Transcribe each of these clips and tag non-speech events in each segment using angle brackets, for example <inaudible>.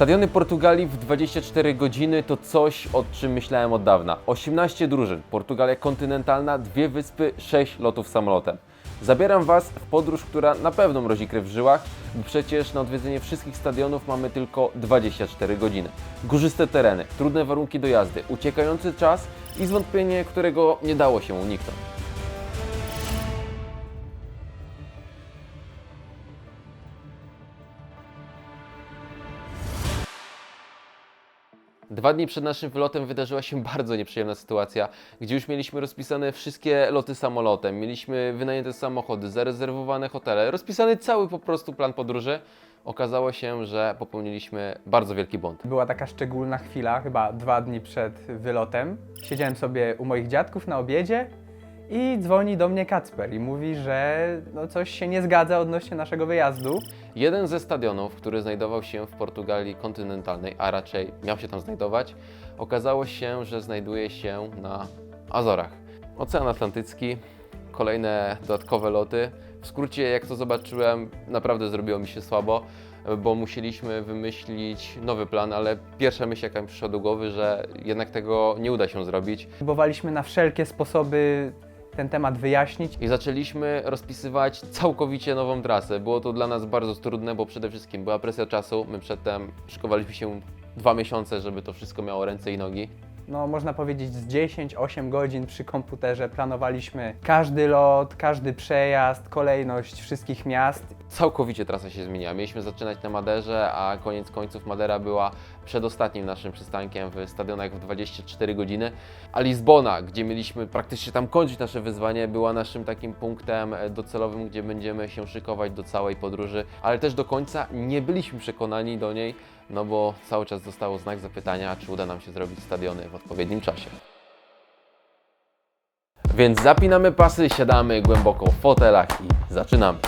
Stadiony Portugalii w 24 godziny to coś, o czym myślałem od dawna. 18 drużyn, Portugalia kontynentalna, dwie wyspy, 6 lotów samolotem. Zabieram Was w podróż, która na pewno mrozi krew w żyłach, bo przecież na odwiedzenie wszystkich stadionów mamy tylko 24 godziny. Górzyste tereny, trudne warunki do jazdy, uciekający czas i zwątpienie, którego nie dało się uniknąć. Dwa dni przed naszym wylotem wydarzyła się <laughs> bardzo nieprzyjemna sytuacja, gdzie już mieliśmy rozpisane wszystkie loty samolotem, mieliśmy wynajęte samochody, zarezerwowane hotele, rozpisany cały po prostu plan podróży. Okazało się, że popełniliśmy bardzo wielki błąd. Była taka szczególna chwila, chyba dwa dni przed wylotem. Siedziałem sobie u moich dziadków na obiedzie i dzwoni do mnie Kacper i mówi, że no coś się nie zgadza odnośnie naszego wyjazdu. Jeden ze stadionów, który znajdował się w Portugalii kontynentalnej, a raczej miał się tam znajdować, okazało się, że znajduje się na Azorach. Ocean Atlantycki, kolejne dodatkowe loty. W skrócie, jak to zobaczyłem, naprawdę zrobiło mi się słabo, bo musieliśmy wymyślić nowy plan, ale pierwsza myśl, jaka mi przyszła do głowy, że jednak tego nie uda się zrobić. Próbowaliśmy na wszelkie sposoby ten temat wyjaśnić. I zaczęliśmy rozpisywać całkowicie nową trasę. Było to dla nas bardzo trudne, bo przede wszystkim była presja czasu. My przedtem szykowaliśmy się dwa miesiące, żeby to wszystko miało ręce i nogi. No można powiedzieć z 10-8 godzin przy komputerze planowaliśmy każdy lot, każdy przejazd, kolejność wszystkich miast. Całkowicie trasa się zmieniła. Mieliśmy zaczynać na Maderze, a koniec końców Madera była przedostatnim naszym przystankiem w stadionach w 24 godziny. A Lizbona, gdzie mieliśmy praktycznie tam kończyć nasze wyzwanie, była naszym takim punktem docelowym, gdzie będziemy się szykować do całej podróży, ale też do końca nie byliśmy przekonani do niej, no bo cały czas zostało znak zapytania, czy uda nam się zrobić stadiony w odpowiednim czasie. Więc zapinamy pasy, siadamy głęboko w fotelach i zaczynamy.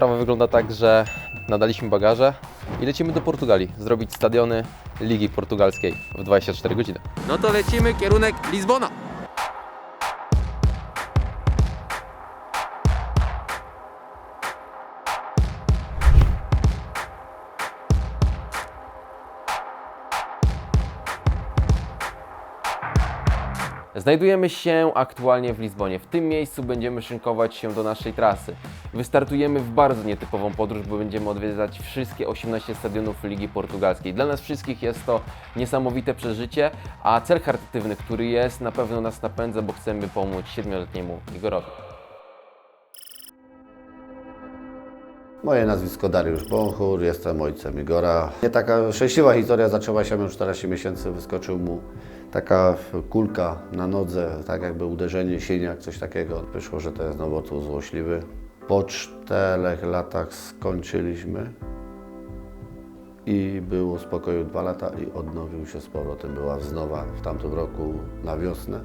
Sprawa wygląda tak, że nadaliśmy bagaże i lecimy do Portugalii zrobić stadiony Ligi Portugalskiej w 24 godziny. No to lecimy, kierunek Lizbona. Znajdujemy się aktualnie w Lizbonie. W tym miejscu będziemy szynkować się do naszej trasy. Wystartujemy w bardzo nietypową podróż, bo będziemy odwiedzać wszystkie 18 stadionów Ligi Portugalskiej. Dla nas wszystkich jest to niesamowite przeżycie, a cel charytatywny, który jest, na pewno nas napędza, bo chcemy pomóc 7-letniemu Igorowi. Moje nazwisko Dariusz Bąchur, jestem ojcem Igora. Nie taka szczęśliwa historia zaczęła się, miał 14 miesięcy, wyskoczył mu taka kulka na nodze, tak jakby uderzenie, siniak, coś takiego. Wyszło, że to jest nowotwór złośliwy. Po czterech latach skończyliśmy i był w spokoju dwa lata i odnowił się z powrotem. Była wznowa w tamtym roku na wiosnę.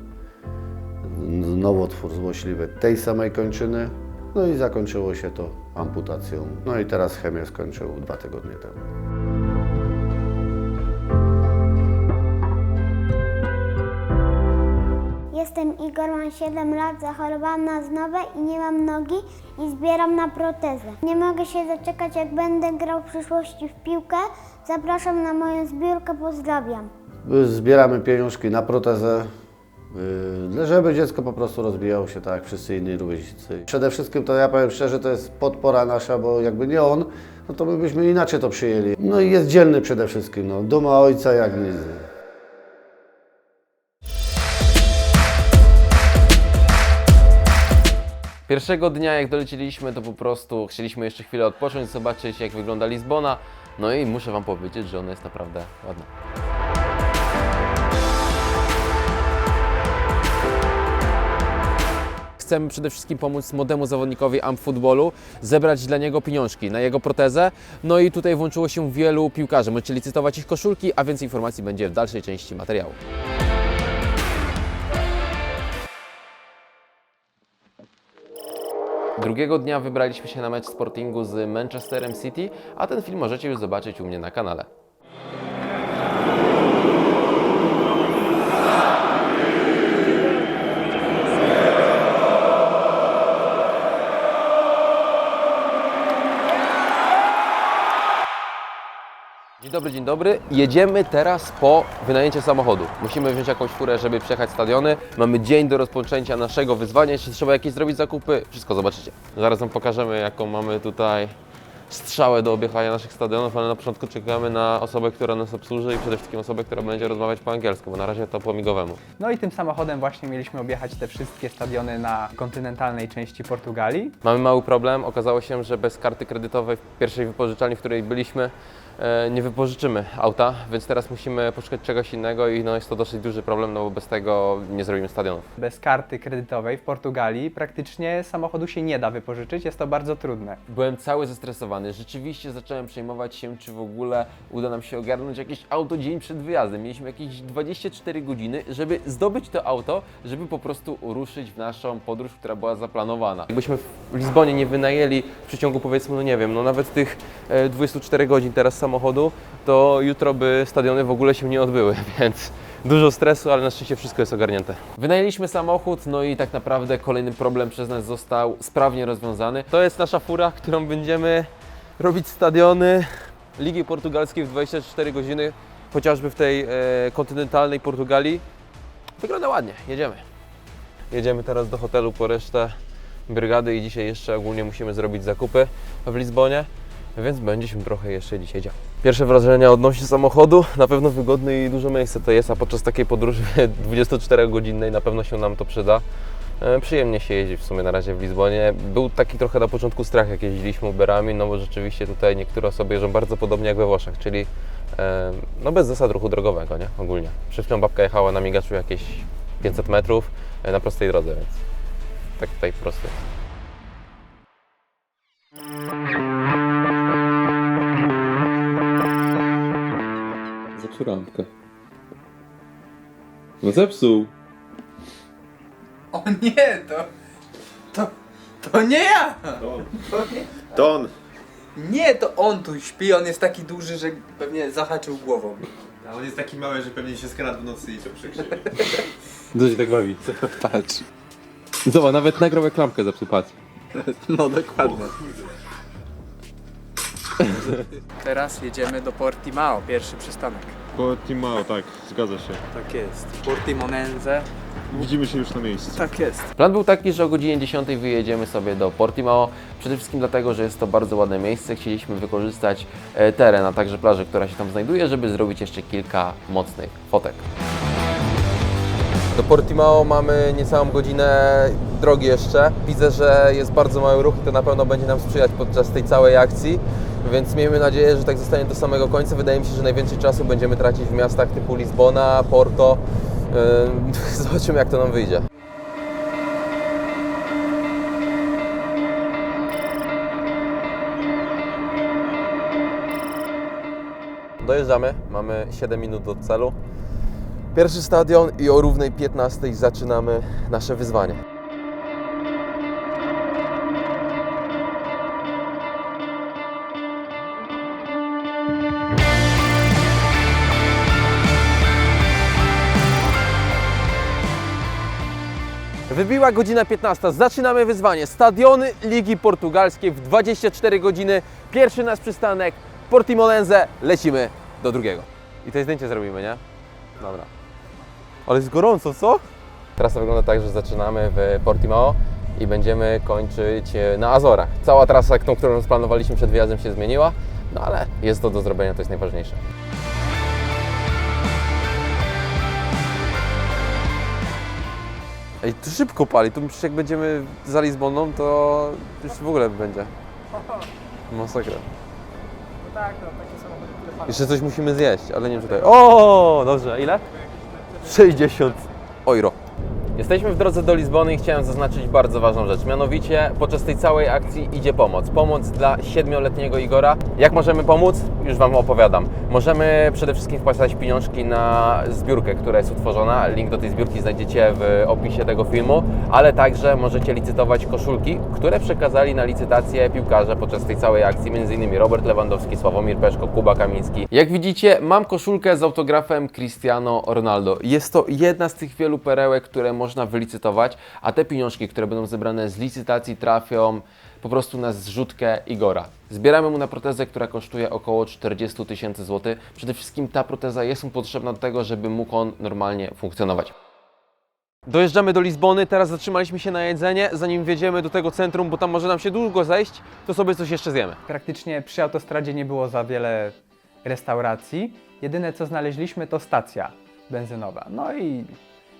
Nowotwór złośliwy tej samej kończyny. No i zakończyło się to amputacją. No i teraz chemię skończył dwa tygodnie temu. Igor, mam 7 lat, zachorowałam na znowę i nie mam nogi i zbieram na protezę. Nie mogę się doczekać, jak będę grał w przyszłości w piłkę. Zapraszam na moją zbiórkę, pozdrawiam. Zbieramy pieniążki na protezę, yy, żeby dziecko po prostu rozwijało się tak jak wszyscy inni rówieśnicy. Przede wszystkim to ja powiem szczerze, to jest podpora nasza, bo jakby nie on, no to my byśmy inaczej to przyjęli. No i jest dzielny przede wszystkim, no. duma ojca jak nic. Pierwszego dnia, jak dolecieliśmy, to po prostu chcieliśmy jeszcze chwilę odpocząć, zobaczyć jak wygląda Lizbona. No i muszę Wam powiedzieć, że ona jest naprawdę ładna. Chcemy przede wszystkim pomóc młodemu zawodnikowi amfootballu, zebrać dla niego pieniążki na jego protezę. No i tutaj włączyło się wielu piłkarzy. Możecie licytować ich koszulki, a więcej informacji będzie w dalszej części materiału. Drugiego dnia wybraliśmy się na mecz Sportingu z Manchesterem City, a ten film możecie już zobaczyć u mnie na kanale. Dobry, dzień dobry. Jedziemy teraz po wynajęcie samochodu. Musimy wziąć jakąś furę, żeby przejechać stadiony. Mamy dzień do rozpoczęcia naszego wyzwania. Jeszcze trzeba jakieś zrobić zakupy. Wszystko zobaczycie. Zaraz Wam pokażemy, jaką mamy tutaj strzałę do objechania naszych stadionów, ale na początku czekamy na osobę, która nas obsłuży i przede wszystkim osobę, która będzie rozmawiać po angielsku, bo na razie to po migowemu. No i tym samochodem właśnie mieliśmy objechać te wszystkie stadiony na kontynentalnej części Portugalii. Mamy mały problem. Okazało się, że bez karty kredytowej w pierwszej wypożyczalni, w której byliśmy, nie wypożyczymy auta, więc teraz musimy poszukać czegoś innego i no jest to dosyć duży problem, no bo bez tego nie zrobimy stadionów. Bez karty kredytowej w Portugalii praktycznie samochodu się nie da wypożyczyć, jest to bardzo trudne. Byłem cały zestresowany. Rzeczywiście zacząłem przejmować się, czy w ogóle uda nam się ogarnąć jakieś auto dzień przed wyjazdem. Mieliśmy jakieś 24 godziny, żeby zdobyć to auto, żeby po prostu ruszyć w naszą podróż, która była zaplanowana. Jakbyśmy w Lizbonie nie wynajęli w przeciągu powiedzmy, no nie wiem, no nawet tych e, 24 godzin teraz samochodu, to jutro by stadiony w ogóle się nie odbyły, <laughs> więc Dużo stresu, ale na szczęście wszystko jest ogarnięte. Wynajęliśmy samochód, no i tak naprawdę kolejny problem przez nas został sprawnie rozwiązany. To jest nasza fura, którą będziemy robić stadiony Ligi Portugalskiej w 24 godziny, chociażby w tej e, kontynentalnej Portugalii. Wygląda ładnie, jedziemy. Jedziemy teraz do hotelu po resztę brygady i dzisiaj jeszcze ogólnie musimy zrobić zakupy w Lizbonie, więc będzie się trochę jeszcze dzisiaj działo. Pierwsze wrażenia odnośnie samochodu, na pewno wygodne i dużo miejsca to jest, a podczas takiej podróży <laughs> 24-godzinnej na pewno się nam to przyda. E, Przyjemnie się jeździ w sumie na razie w Lizbonie. Był taki trochę na początku strach, jak jeździliśmy Uberami, no bo rzeczywiście tutaj niektóre osoby jeżdżą bardzo podobnie jak we Włoszech, czyli e, no bez zasad ruchu drogowego, nie? Ogólnie. Przed chwilą babka jechała na migaczu jakieś 500 metrów e, na prostej drodze, więc tak tutaj po prostu jest. Rampkę. No zepsuł. O nie, to... To, to nie ja! Don! Nie, to on tu śpi, on jest taki duży, że pewnie zahaczył głową. A on jest taki mały, że pewnie się skradł w nocy i to przykrzyje. Co się tak bawi? Patrz. Zobacz, nawet nagrał jak lampkę zepsuł, patrz. No dokładnie. Teraz jedziemy do Portimao, pierwszy przystanek. Po Timao, tak, zgadza się. Tak jest. Portimonense. Widzimy się już na miejscu. Tak jest. Plan był taki, że o godzinie 10 wyjedziemy sobie do Portimao. Przede wszystkim dlatego, że jest to bardzo ładne miejsce. Chcieliśmy wykorzystać e, teren, a także plażę, która się tam znajduje, żeby zrobić jeszcze kilka mocnych fotek. Do Portimao mamy niecałą godzinę drogi jeszcze. Widzę, że jest bardzo mały ruch i to na pewno będzie nam sprzyjać podczas tej całej akcji. Więc miejmy nadzieję, że tak zostanie do samego końca. Wydaje mi się, że najwięcej czasu będziemy tracić w miastach typu Lizbona, Porto. Yy, <laughs> Zobaczymy, jak to nam wyjdzie. Dojeżdżamy, mamy 7 minut do celu. Pierwszy stadion i o równej 15 zaczynamy nasze wyzwanie. Wybiła godzina 15. Zaczynamy wyzwanie. Stadiony Ligi Portugalskiej w 24 godziny. Pierwszy nasz przystanek Portimonense. Lecimy do drugiego. I to zdjęcie zrobimy, nie? Dobra. Ale jest gorąco, co? Trasa wygląda tak, że zaczynamy w Portimao i będziemy kończyć e, na Azorach. Cała trasa, tą, którą planowaliśmy przed wyjazdem się zmieniła, no ale jest to do zrobienia, to jest najważniejsze. Ej, to szybko pali, tu przecież jak będziemy za Lizboną, to już w ogóle będzie. <laughs> Masakra. Tak, no takie samochody Jeszcze coś musimy zjeść, ale nie wiem tutaj. O, dobrze, ile? 60 euro. Jesteśmy w drodze do Lizbony i chciałem zaznaczyć bardzo ważną rzecz. Mianowicie podczas tej całej akcji idzie pomoc. Pomoc dla siedmioletniego Igora. Jak możemy pomóc? Już Wam opowiadam. Możemy przede wszystkim wpłacać pieniążki na zbiórkę, która jest utworzona. Link do tej zbiórki znajdziecie w opisie tego filmu, ale także możecie licytować koszulki, które przekazali na licytację piłkarze podczas tej całej akcji, m.in. Robert Lewandowski, Sławomir Peszko, Kuba Kamiński. Jak widzicie, mam koszulkę z autografem Cristiano Ronaldo. Jest to jedna z tych wielu perełek, które można wylicytować, a te pieniążki, które będą zebrane z licytacji trafią po prostu na zrzutkę Igora. Zbieramy mu na protezę, która kosztuje około 40 tysięcy złotych. Przede wszystkim ta proteza jest mu potrzebna do tego, żeby mógł on normalnie funkcjonować. Dojeżdżamy do Lizbony, teraz zatrzymaliśmy się na jedzenie. Zanim wjedziemy do tego centrum, bo tam może nam się długo zejść, to sobie coś jeszcze zjemy. Praktycznie przy autostradzie nie było za wiele restauracji. Jedyne co znaleźliśmy to stacja benzynowa. No i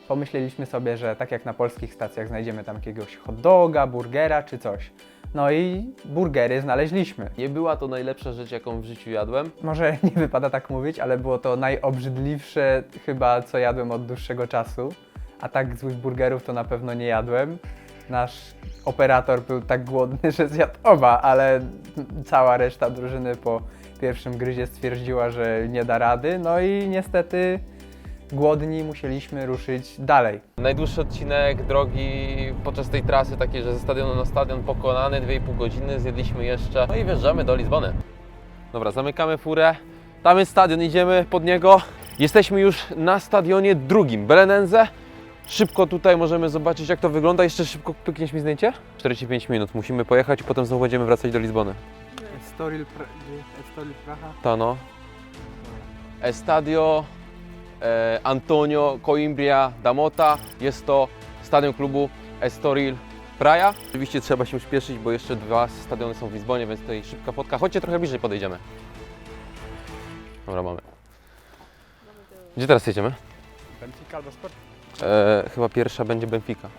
pomyśleliśmy sobie, że tak jak na polskich stacjach znajdziemy tam jakiegoś hot doga, burgera czy coś. No i burgery znaleźliśmy. Nie była to najlepsza rzecz, jaką w życiu jadłem. Może <laughs> nie wypada tak mówić, ale było to najobrzydliwsze chyba co jadłem od dłuższego czasu. A tak złych burgerów to na pewno nie jadłem. Nasz operator był tak głodny, <laughs> że zjadł oba, ale cała reszta drużyny po pierwszym gryzie stwierdziła, że nie da rady. No i niestety głodni musieliśmy ruszyć dalej. Najdłuższy odcinek drogi podczas tej trasy, takiej, że ze stadionu na stadion pokonany, 2,5 godziny, zjedliśmy jeszcze. No i wjeżdżamy do Lizbony. Dobra, zamykamy furę. Tam jest stadion, idziemy pod niego. Jesteśmy już na stadionie drugim, Belenense. Szybko tutaj możemy zobaczyć, jak to wygląda. Jeszcze szybko pykniesz mi zdjęcie? 45 minut, musimy pojechać, potem znowu będziemy wracać do Lizbony. Estoril, Praha. To no. Estadio Antonio Coimbra da Mota. Jest to stadion klubu Estoril Praia. Oczywiście trzeba się śpieszyć, bo jeszcze dwa stadiony są w Lizbonie, więc tutaj szybka fotka. Chodźcie trochę bliżej podejdziemy. Dobra, mamy. Gdzie teraz jedziemy? Benfica albo Sport? E, chyba pierwsza będzie Benfica.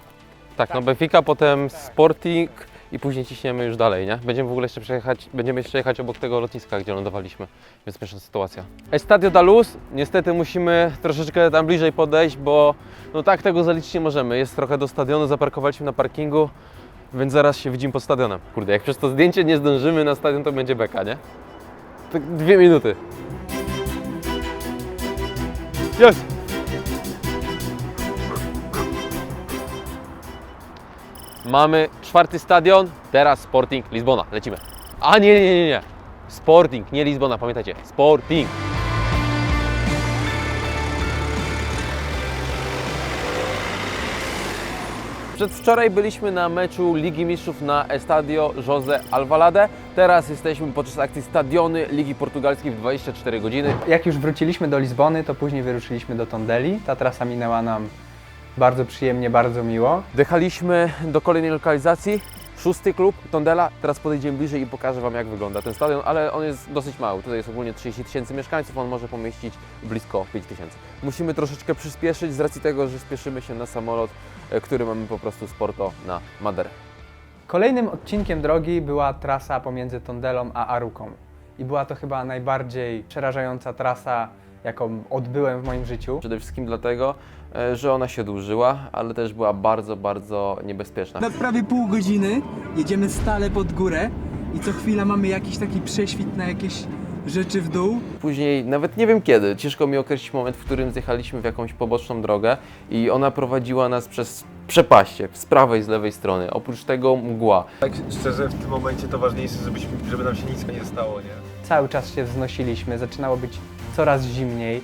Tak, no Benfica, potem Sporting i później ciśniemy już dalej, nie? Będziemy w ogóle jeszcze przejechać, będziemy jeszcze jechać obok tego lotniska, gdzie lądowaliśmy, więc śmieszna sytuacja. Estadio da Luz, niestety musimy troszeczkę tam bliżej podejść, bo no tak tego zaliczyć nie możemy. Jest trochę do stadionu, zaparkowaliśmy na parkingu, więc zaraz się widzimy pod stadionem. Kurde, jak przez to zdjęcie nie zdążymy na stadion, to będzie beka, nie? Tak dwie minuty. Jest! Mamy czwarty stadion, teraz Sporting Lizbona. Lecimy. A nie, nie, nie, nie. Sporting, nie Lizbona, pamiętajcie. Sporting. Przedwczoraj byliśmy na meczu Ligi Mistrzów na Estadio José Alvalade. Teraz jesteśmy podczas akcji Stadiony Ligi Portugalskiej w 24 godziny. Jak już wróciliśmy do Lizbony, to później wyruszyliśmy do Tondeli. Ta trasa minęła nam bardzo przyjemnie, bardzo miło. Dojechaliśmy do kolejnej lokalizacji. Szósty klub Tondela. Teraz podejdziemy bliżej i pokażę Wam, jak wygląda ten stadion, ale on jest dosyć mały. Tutaj jest ogólnie 30 tysięcy mieszkańców, on może pomieścić blisko 5 tysięcy. Musimy troszeczkę przyspieszyć z racji tego, że spieszymy się na samolot, e, który mamy po prostu z Porto na Maderę. Kolejnym odcinkiem drogi była trasa pomiędzy Tondelą a Aruką. I była to chyba najbardziej przerażająca trasa, jaką odbyłem w moim życiu. Przede wszystkim dlatego, e, że ona się dłużyła, ale też była bardzo, bardzo niebezpieczna. Na prawie pół godziny jedziemy stale pod górę i co chwila mamy jakiś taki prześwit na jakieś rzeczy w dół. Później, nawet nie wiem kiedy, ciężko mi określić moment, w którym zjechaliśmy w jakąś poboczną drogę i ona prowadziła nas przez przepaście z prawej i z lewej strony. Oprócz tego mgła. Tak szczerze, w tym momencie to ważniejsze, żebyśmy, żeby nam się nic nie stało, nie? Cały czas się wznosiliśmy, zaczynało być coraz zimniej.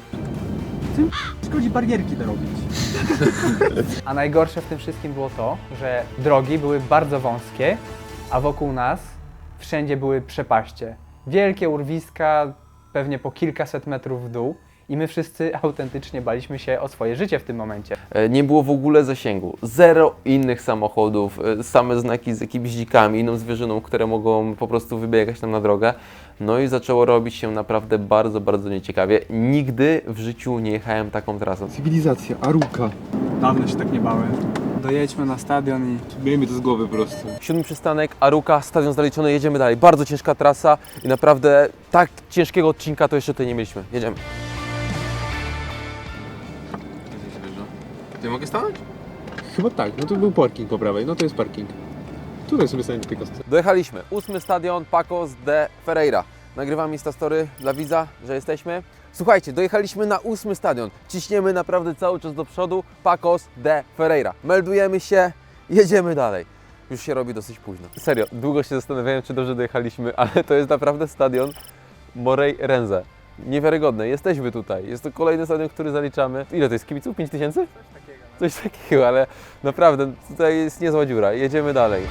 Szkodzi barierki dorobić. <laughs> A najgorsze w tym wszystkim było to, że drogi były bardzo wąskie, a wokół nas wszędzie były przepaście. Wielkie urwiska, pewnie po kilkaset metrów w dół. I my wszyscy <laughs> autentycznie baliśmy się o swoje życie w tym momencie. E, Nie było w ogóle zasięgu. Zero innych samochodów, e, same znaki z jakimiś dzikami, inną zwierzyną, które mogą po prostu wybiegać nam na drogę. No i zaczęło robić się naprawdę bardzo, bardzo nieciekawie. Nigdy w życiu nie jechałem taką trasą. Cywilizacja, Aruka. Dawno się tak nie bałem. Dojedźmy na stadion i Miejmy to z głowy po prostu. Siódmy przystanek, Aruka, stadion zaliczony, jedziemy dalej. Bardzo ciężka trasa i naprawdę tak ciężkiego odcinka to jeszcze tutaj nie mieliśmy. Jedziemy. Ty mogę stanąć? Chyba tak, no to był parking po prawej, no to jest parking. Tutaj sobie stanie tej kostce. Dojechaliśmy. Ósmy stadion Pacos de Ferreira. Nagrywam Instastory dla widza, że jesteśmy. Słuchajcie, dojechaliśmy na ósmy stadion. Ciśniemy naprawdę cały czas do przodu. Pacos de Ferreira. Meldujemy się, jedziemy dalej. Już się robi dosyć późno. Serio, długo się zastanawiałem, czy dobrze dojechaliśmy, <laughs> ale to jest naprawdę stadion Morey Renze. Niewiarygodne, jesteśmy tutaj. Jest to kolejny stadion, który zaliczamy. Ile to jest kibiców? 5 tysięcy? Coś takiego, ale naprawdę tutaj jest niezła dziura. Jedziemy dalej.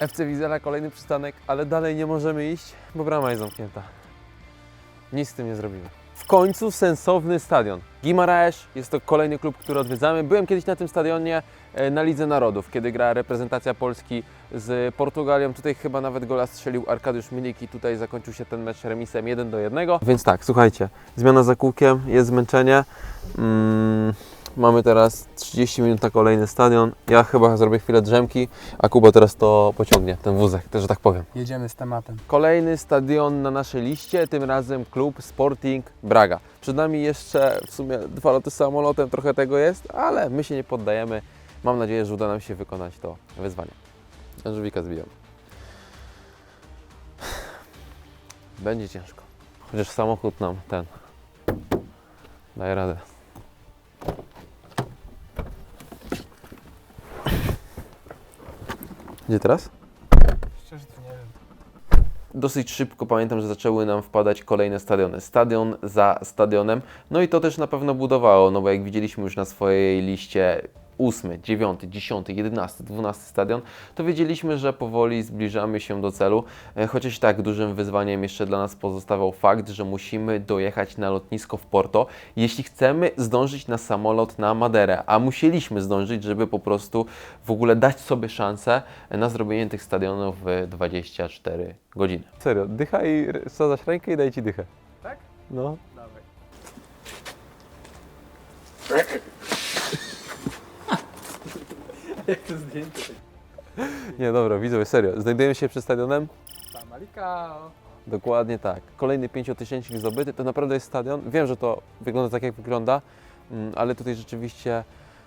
FC Wizela, kolejny przystanek, ale dalej nie możemy iść, bo brama jest zamknięta. Nic z tym nie zrobimy. W końcu sensowny stadion. Guimaraes jest to kolejny klub, który odwiedzamy. Byłem kiedyś na tym stadionie e, na Lidze Narodów, kiedy grała reprezentacja Polski z Portugalią. Tutaj chyba nawet gola strzelił Arkadiusz Milik i tutaj zakończył się ten mecz remisem 1 do 1. Więc tak, słuchajcie, zmiana za kółkiem, jest zmęczenie. Mm, mamy teraz 30 minut na kolejny stadion. Ja chyba zrobię chwilę drzemki, a Kuba teraz to pociągnie, ten wózek, też że tak powiem. Jedziemy z tematem. Kolejny stadion na naszej liście, tym razem klub Sporting Braga. Przed nami jeszcze w sumie dwa loty samolotem, trochę tego jest, ale my się nie poddajemy. Mam nadzieję, że uda nam się wykonać to wyzwanie. Żywika zbijam. Będzie ciężko. Chociaż samochód nam ten daje radę. Gdzie teraz? Szczerze to nie wiem. dosyć szybko pamiętam, że zaczęły nam wpadać kolejne stadiony. Stadion za stadionem. No i to też na pewno budowało, no bo jak widzieliśmy już na swojej liście 8, 9, 10, 11, 12 stadion, to wiedzieliśmy, że powoli zbliżamy się do celu. E, Chociaż tak dużym wyzwaniem jeszcze dla nas pozostawał fakt, że musimy dojechać na lotnisko w Porto, jeśli chcemy zdążyć na samolot na Maderę, a musieliśmy zdążyć, żeby po prostu w ogóle dać sobie szansę na zrobienie tych stadionów w 24 godziny. Serio, dychaj, sadzasz rękę i daj Ci dychę. Tak? No. Dawaj. <laughs> Jak to zdjęcie? Nie, dobra, widzowie, serio. Znajdujemy się przed stadionem? Samalika. Dokładnie tak. Kolejny pięciotysięcznik zdobyty. To naprawdę jest stadion. Wiem, że to wygląda tak, jak wygląda, mm, ale tutaj rzeczywiście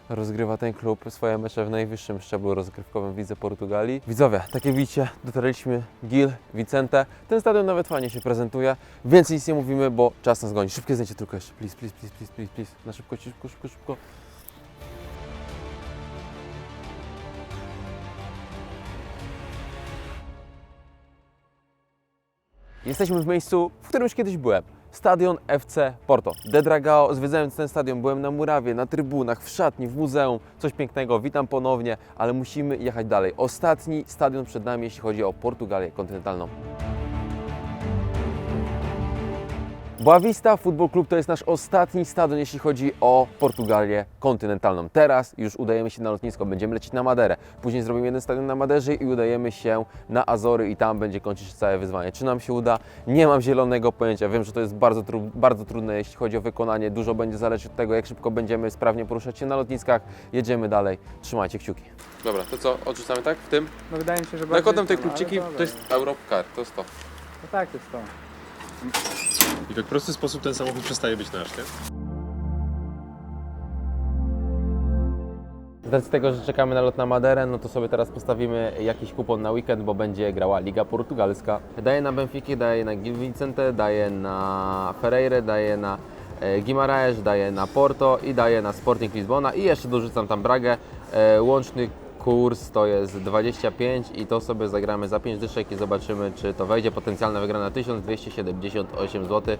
rozgrywa ten klub swoje mecze w najwyższym szczeblu rozgrywkowym w Lidze Portugalii. Widzowie, tak jak widzicie, dotarliśmy Gil, Vicente. Ten stadion nawet fajnie się prezentuje. Więcej nic nie mówimy, bo czas nas goni. Szybkie zdjęcie tylko jeszcze. Please, please, please, please, please, please. Na szybko, szybko, szybko, szybko. Jesteśmy w miejscu, w którym już kiedyś byłem. Stadion FC Porto. De Dragao, zwiedzając ten stadion, byłem na murawie, na trybunach, w szatni, w muzeum. Coś pięknego, witam ponownie, ale musimy jechać dalej. Ostatni stadion przed nami, jeśli chodzi o Portugalię kontynentalną. Boa Vista Football Club to jest nasz ostatni stadion, jeśli chodzi o Portugalię kontynentalną. Teraz już udajemy się na lotnisko, będziemy lecieć na Maderę. Później zrobimy jeden stadion na Maderze i udajemy się na Azory i tam będzie kończyć się całe wyzwanie. Czy nam się uda? Nie mam zielonego pojęcia. Wiem, że to jest bardzo, tru- bardzo trudne, jeśli chodzi o wykonanie. Dużo będzie zależeć od tego, jak szybko będziemy sprawnie poruszać się na lotniskach. Jedziemy dalej. Trzymajcie kciuki. Dobra, to co? Odrzucamy tak? W tym? No wydaje mi się, że No bardziej potem te tam, ale klubciki, to jest Europcar, to jest to. No tak, to jest to. I w jak prosty sposób ten samochód przestaje być nasz, nie? Z racji tego, że czekamy na lot na Maderę, no to sobie teraz postawimy jakiś kupon na weekend, bo będzie grała Liga Portugalska. Daję na Benfica, daję na Gil Vicente, daję na Ferreira, daję na e, Guimaraes, daję na Porto i daję na Sporting Lizbona i jeszcze dorzucam tam Bragę. E, Łączny kurs to jest 25 i to sobie zagramy za 5 dyszek i zobaczymy, czy to wejdzie. Potencjalna wygrana 1278 zł.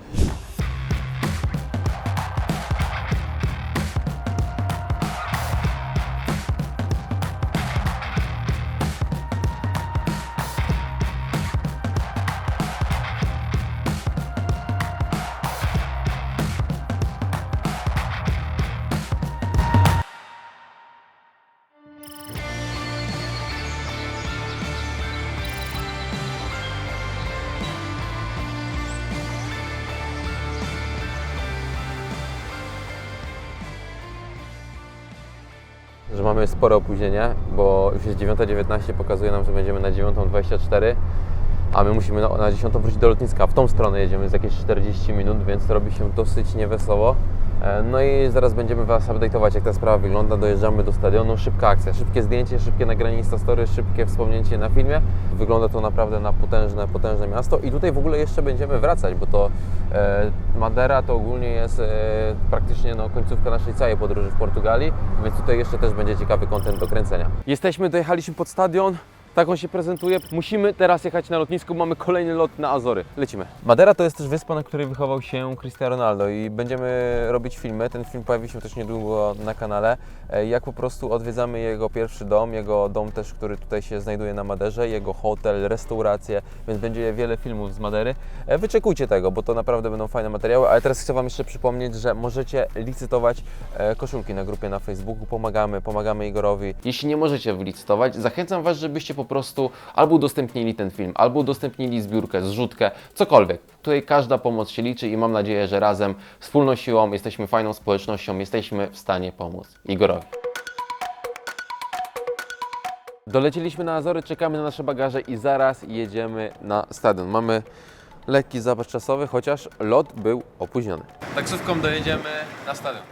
Spore opóźnienie, bo już jest 9.19, pokazuje nam, że będziemy na 9.24, a my musimy na, na 10 wrócić do lotniska. W tą stronę jedziemy z jakieś 40 minut, więc robi się dosyć niewesoło. E, No i zaraz będziemy Was update'ować, jak ta sprawa wygląda. Dojeżdżamy do stadionu, szybka akcja, szybkie zdjęcie, szybkie nagranie Instastory, szybkie wspomnienie na filmie. Wygląda to naprawdę na potężne, potężne miasto i tutaj w ogóle jeszcze będziemy wracać, bo to e, Madera to ogólnie jest e, praktycznie no, końcówka naszej całej podróży w Portugalii, więc tutaj jeszcze też będzie ciekawy kontent do kręcenia. Jesteśmy, dojechaliśmy pod stadion. Tak on się prezentuje. Musimy teraz jechać na lotnisko, mamy kolejny lot na Azory. Lecimy. Madera to jest też wyspa, na której wychował się Cristiano Ronaldo i będziemy robić filmy. Ten film pojawi się też niedługo na kanale. E, Jak po prostu odwiedzamy jego pierwszy dom, jego dom też, który tutaj się znajduje na Maderze, jego hotel, restaurację, więc będzie wiele filmów z Madery. E, Wyczekujcie tego, bo to naprawdę będą fajne materiały, ale teraz chcę Wam jeszcze przypomnieć, że możecie licytować e, koszulki na grupie na Facebooku. Pomagamy, pomagamy Igorowi. Jeśli nie możecie wylicytować, zachęcam Was, żebyście po prostu albo udostępnili ten film, albo udostępnili zbiórkę, zrzutkę, cokolwiek. Tutaj każda pomoc się liczy i mam nadzieję, że razem, wspólną siłą, jesteśmy fajną społecznością, jesteśmy w stanie pomóc Igorowi. Doleciliśmy na Azory, czekamy na nasze bagaże i zaraz jedziemy na stadion. Mamy lekki zapas czasowy, chociaż lot był opóźniony. Taksówką dojedziemy na stadion.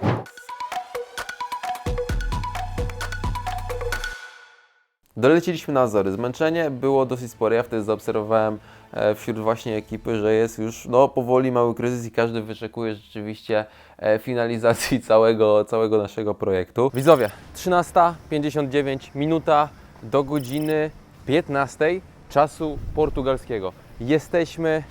Doleciliśmy na Azory. Zmęczenie było dosyć spore. Ja wtedy zaobserwowałem e, wśród właśnie ekipy, że jest już no, powoli mały kryzys i każdy wyczekuje rzeczywiście e, finalizacji <laughs> całego, całego naszego projektu. Widzowie, 13.59 minuta do godziny 15 czasu portugalskiego. Jesteśmy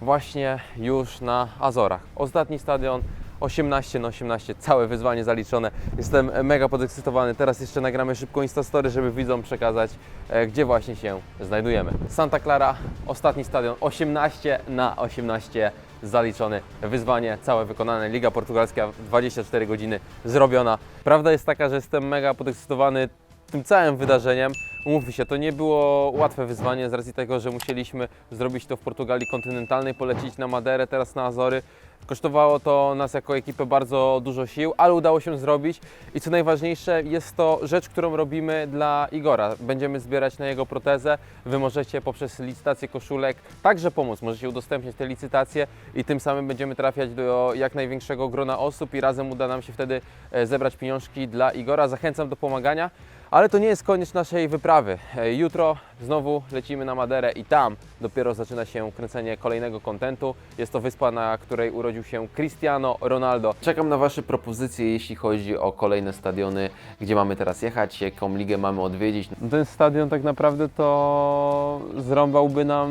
właśnie już na Azorach. Ostatni stadion 18 na 18, całe wyzwanie zaliczone. Jestem mega podekscytowany. Teraz jeszcze nagramy szybko Instastory, żeby widzom przekazać, e, gdzie właśnie się znajdujemy. Santa Clara, ostatni stadion 18 na 18 zaliczony. Wyzwanie całe wykonane. Liga Portugalska 24 godziny zrobiona. Prawda jest taka, że jestem mega podekscytowany tym całym wydarzeniem. Umówmy się, to nie było łatwe wyzwanie z racji tego, że musieliśmy zrobić to w Portugalii kontynentalnej, polecić na Maderę, teraz na Azory. Kosztowało to nas jako ekipę bardzo dużo sił, ale udało się zrobić i co najważniejsze, jest to rzecz, którą robimy dla Igora. Będziemy zbierać na jego protezę. Wy możecie poprzez licytację koszulek także pomóc, możecie udostępniać te licytacje i tym samym będziemy trafiać do jak największego grona osób i razem uda nam się wtedy e, zebrać pieniążki dla Igora. Zachęcam do pomagania. Ale to nie jest koniec naszej wyprawy. E, Jutro znowu lecimy na Maderę i tam dopiero zaczyna się kręcenie kolejnego kontentu. Jest to wyspa, na której urodził się Cristiano Ronaldo. Czekam na Wasze propozycje, jeśli chodzi o kolejne stadiony, gdzie mamy teraz jechać, jaką ligę mamy odwiedzić. Ten stadion tak naprawdę to zrąbałby nam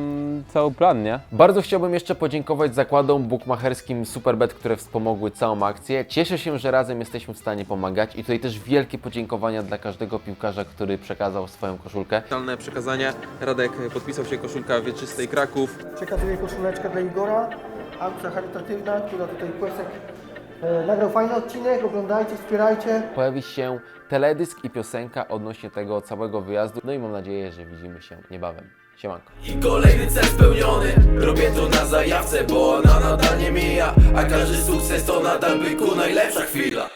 cały plan, nie? Bardzo chciałbym jeszcze podziękować zakładom bukmacherskim Superbet, które wspomogły całą akcję. Cieszę się, że razem jesteśmy w stanie pomagać i tutaj też wielkie podziękowania dla każdego piłkarza, który przekazał swoją koszulkę. Totalne przekazanie. Radek podpisał się koszulka wieczystej Kraków. Przekazuję koszuleczkę dla Igora, akcja charytatywna, która tutaj Płesek e, nagrał fajny odcinek, oglądajcie, wspierajcie. Pojawi się teledysk i piosenka odnośnie tego całego wyjazdu. No i mam nadzieję, że widzimy się niebawem. Siemanko. I kolejny cel spełniony Robię to na zajawce, bo ona nadal nie mija A każdy sukces to nadal byku najlepsza chwila